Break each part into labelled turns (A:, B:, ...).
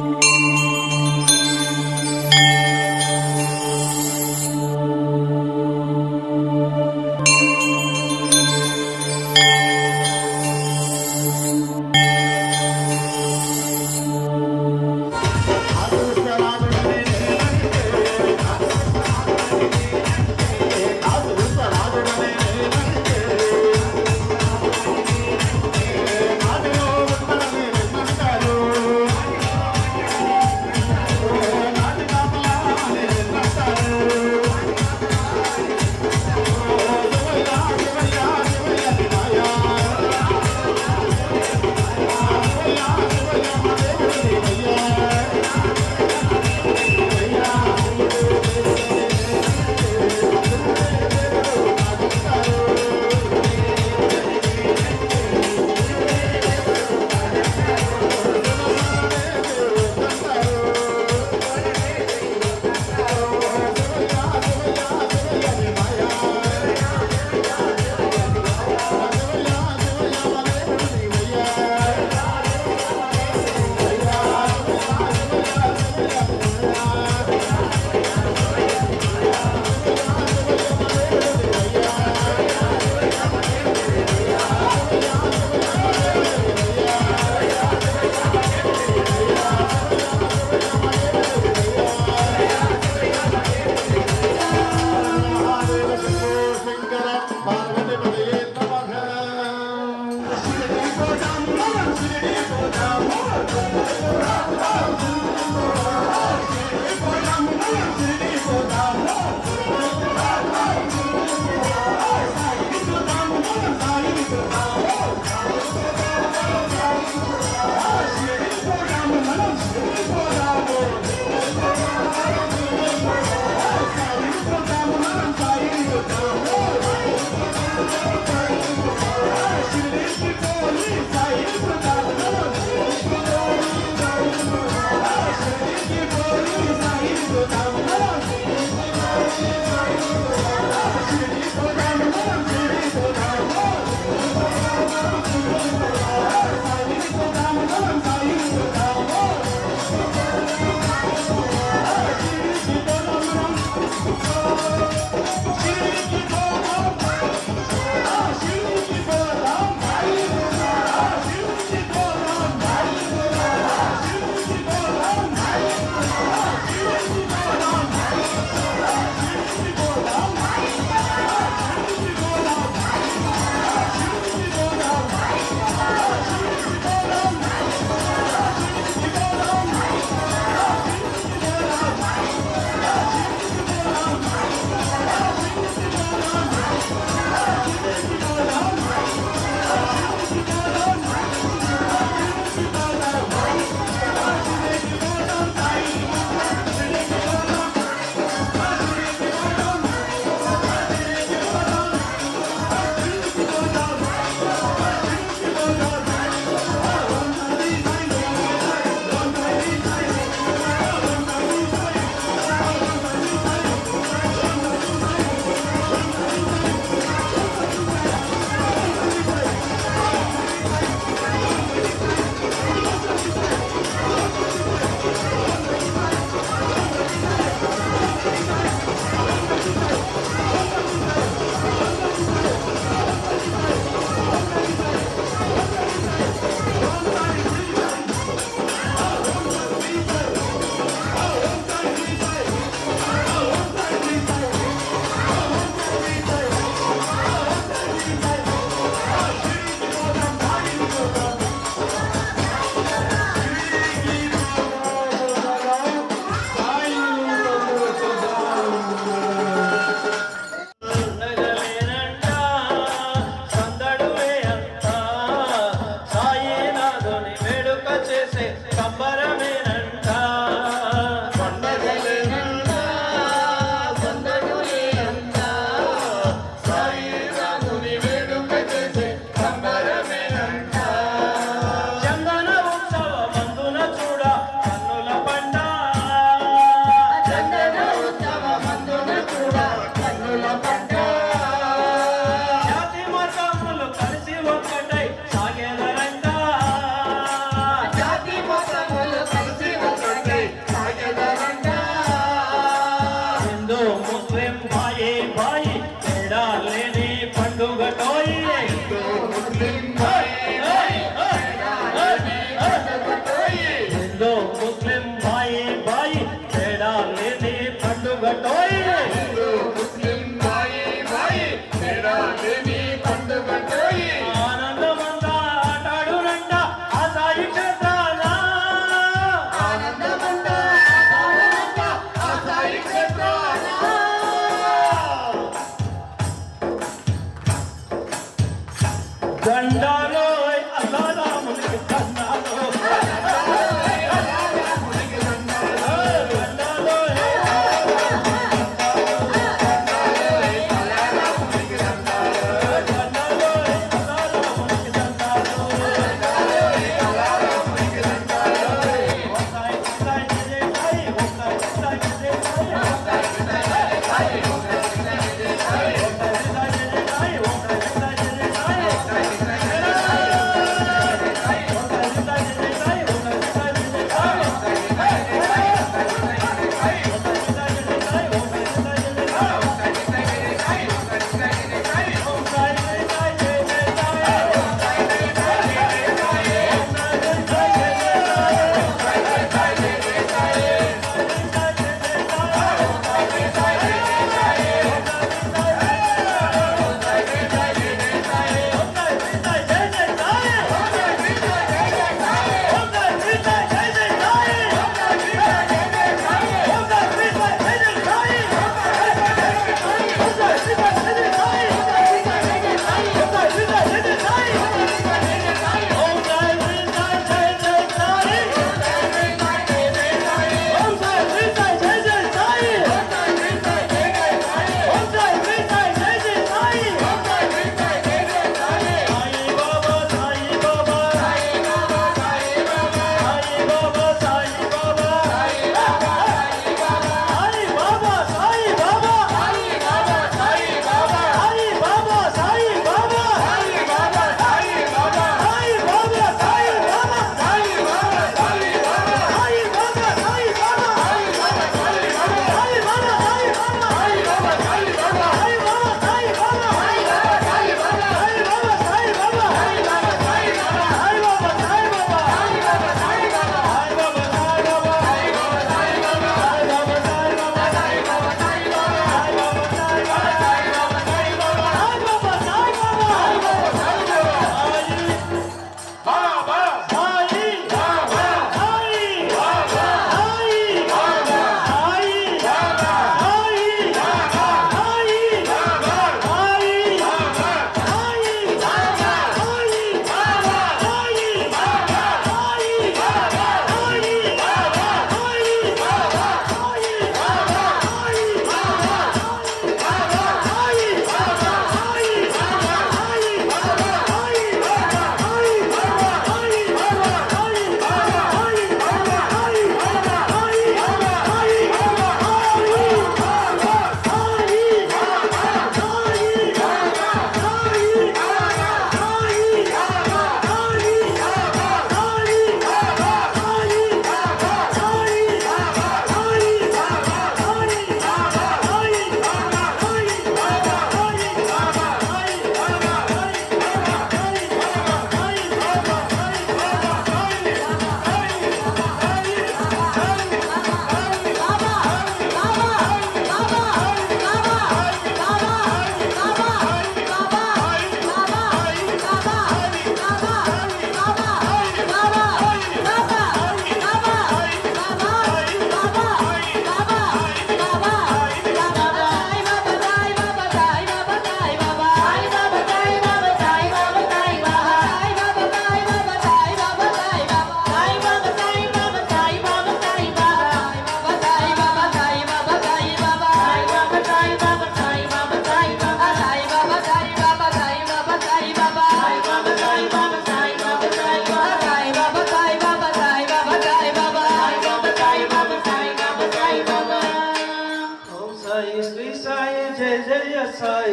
A: Música somebody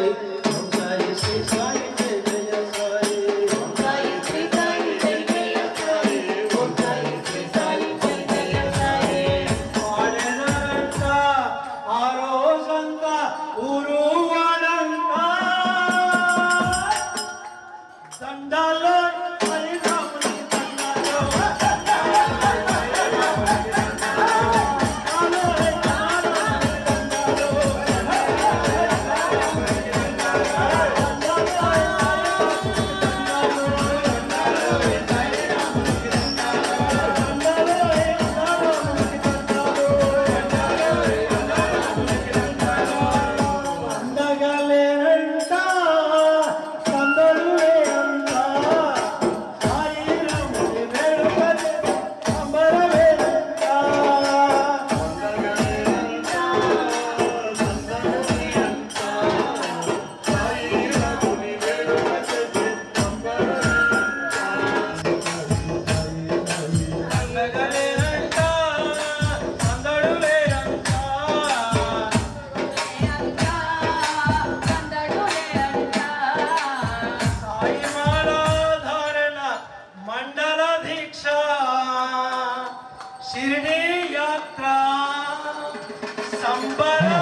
A: যায় शिरडी यात्रा संबर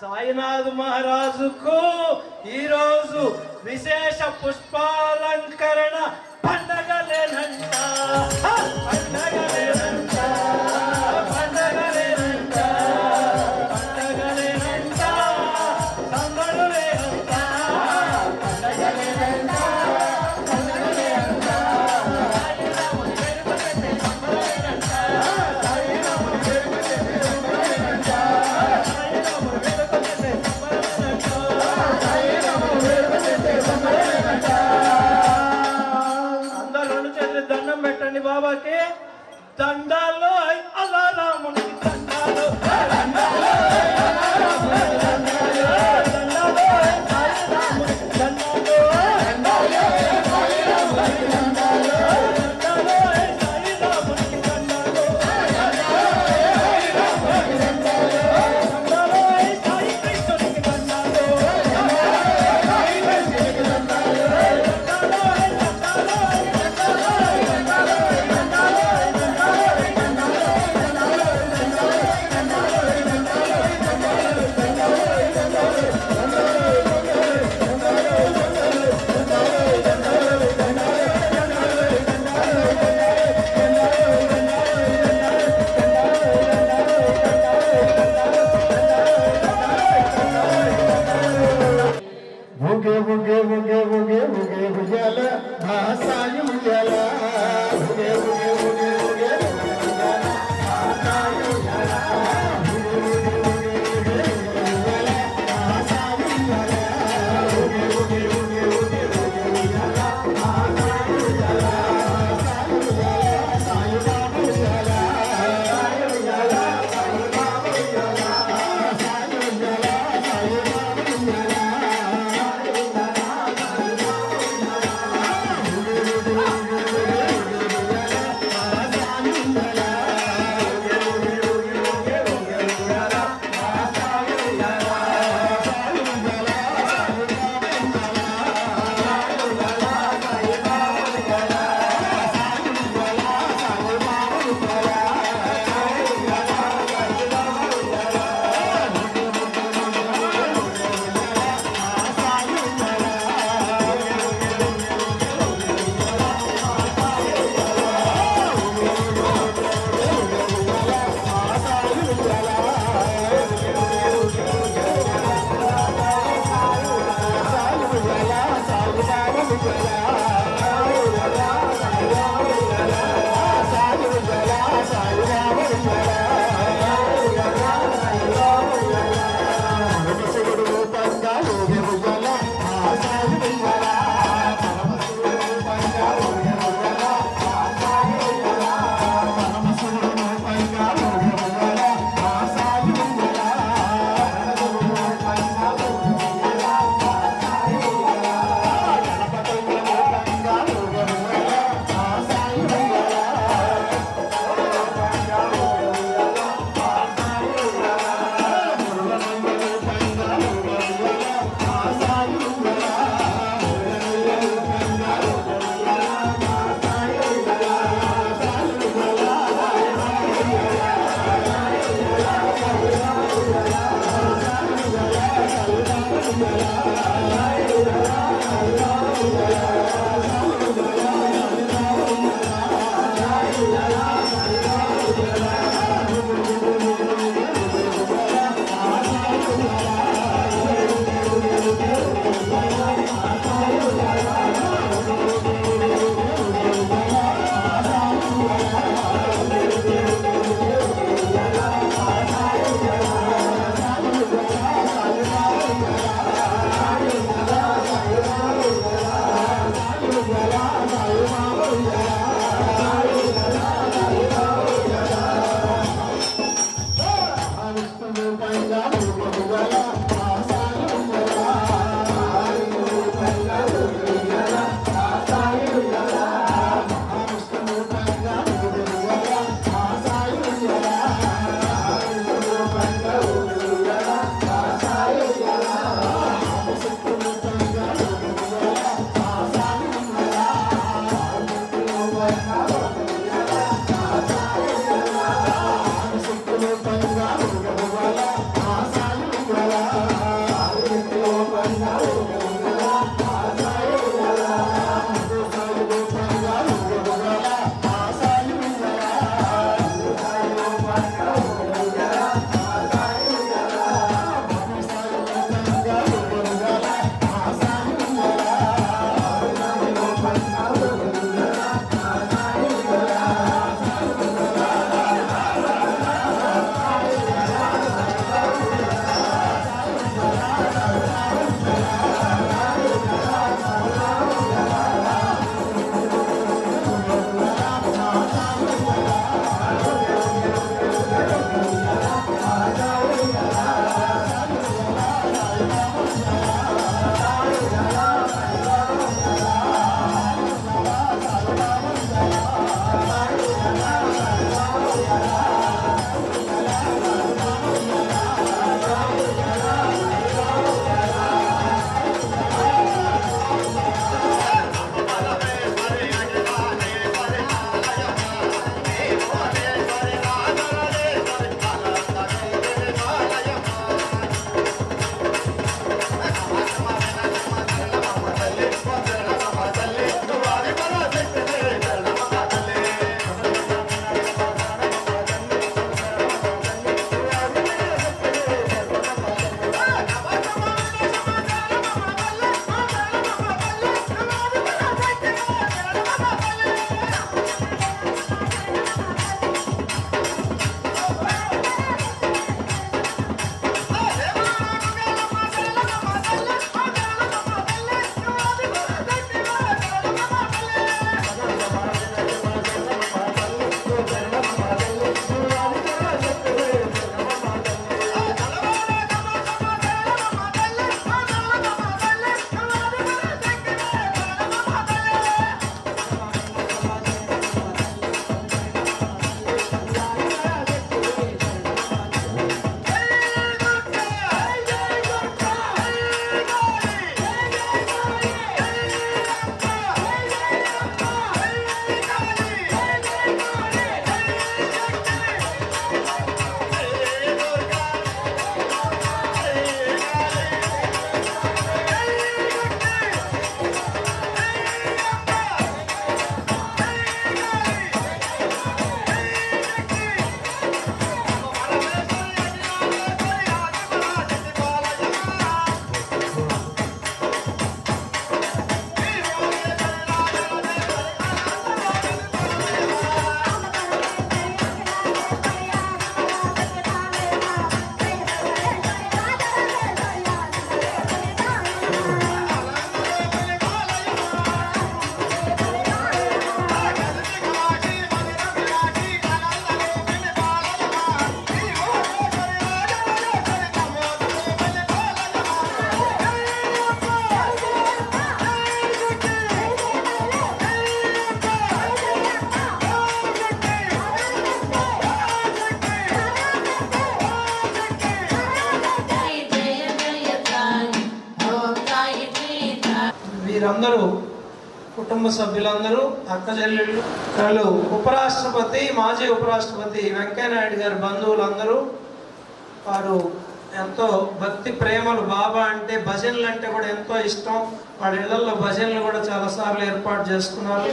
A: సాయినాథ్ మహారాజుకు ఈరోజు విశేష పుష్పాలంకరణ పండగ లేనండ పండగ లే के दंड Thank you. సభ్యులందరూ అక్క చెల్లెళ్ళు ఉపరాష్ట్రపతి మాజీ ఉపరాష్ట్రపతి వెంకయ్యనాయుడు గారి బంధువులందరూ వారు ఎంతో భక్తి ప్రేమలు బాబా అంటే భజనలు అంటే కూడా ఎంతో ఇష్టం. వాళ్ళ ఇళ్ళలో భజనలు కూడా చాలాసార్లు ఏర్పాటు చేసుకున్నారు.